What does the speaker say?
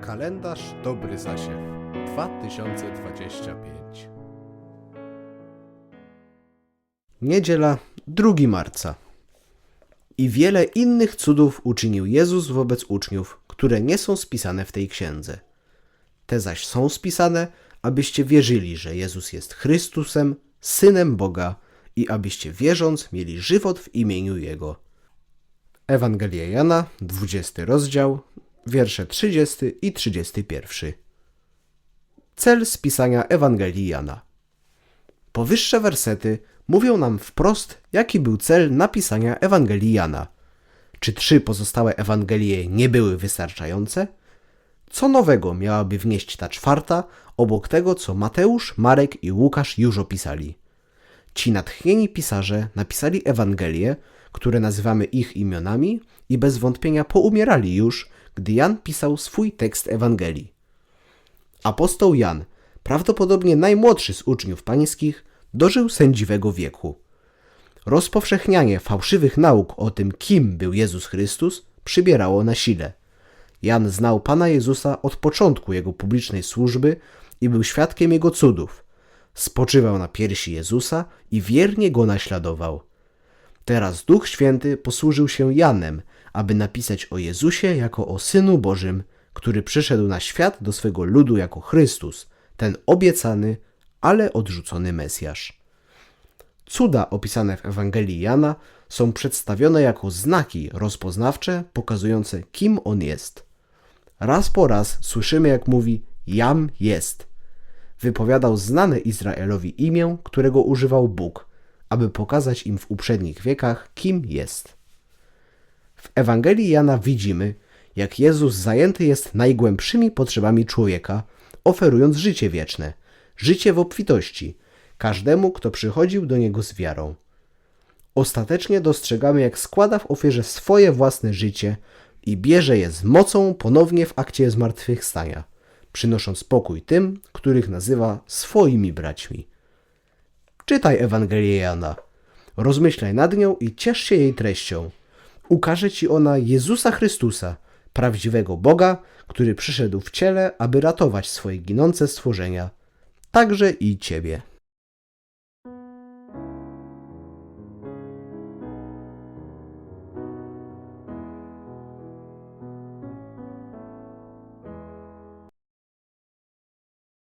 Kalendarz Dobry Zasiew 2025 Niedziela 2 marca I wiele innych cudów uczynił Jezus wobec uczniów, które nie są spisane w tej księdze. Te zaś są spisane, abyście wierzyli, że Jezus jest Chrystusem, Synem Boga i abyście wierząc mieli żywot w imieniu Jego. Ewangelia Jana, 20 rozdział, wiersze 30 i 31. Cel spisania Ewangelii Jana. Powyższe wersety mówią nam wprost, jaki był cel napisania Ewangelii Jana. Czy trzy pozostałe Ewangelie nie były wystarczające? Co nowego miałaby wnieść ta czwarta, obok tego, co Mateusz, Marek i Łukasz już opisali? Ci natchnieni pisarze napisali Ewangelie, które nazywamy ich imionami i bez wątpienia poumierali już, gdy Jan pisał swój tekst Ewangelii. Apostoł Jan, prawdopodobnie najmłodszy z uczniów pańskich, dożył sędziwego wieku. Rozpowszechnianie fałszywych nauk o tym, kim był Jezus Chrystus, przybierało na sile. Jan znał Pana Jezusa od początku jego publicznej służby i był świadkiem jego cudów. Spoczywał na piersi Jezusa i wiernie go naśladował. Teraz Duch Święty posłużył się Janem, aby napisać o Jezusie jako o Synu Bożym, który przyszedł na świat do swego ludu jako Chrystus, ten obiecany, ale odrzucony Mesjasz. Cuda opisane w Ewangelii Jana są przedstawione jako znaki rozpoznawcze pokazujące, kim on jest. Raz po raz słyszymy, jak mówi: Jam jest. Wypowiadał znane Izraelowi imię, którego używał Bóg, aby pokazać im w uprzednich wiekach, kim jest. W Ewangelii Jana widzimy, jak Jezus zajęty jest najgłębszymi potrzebami człowieka, oferując życie wieczne, życie w obfitości, każdemu, kto przychodził do Niego z wiarą. Ostatecznie dostrzegamy, jak składa w ofierze swoje własne życie i bierze je z mocą ponownie w akcie zmartwychwstania, przynosząc pokój tym, których nazywa swoimi braćmi. Czytaj Ewangelię Jana, rozmyślaj nad nią i ciesz się jej treścią. Ukaże ci ona Jezusa Chrystusa, prawdziwego Boga, który przyszedł w ciele, aby ratować swoje ginące stworzenia, także i ciebie.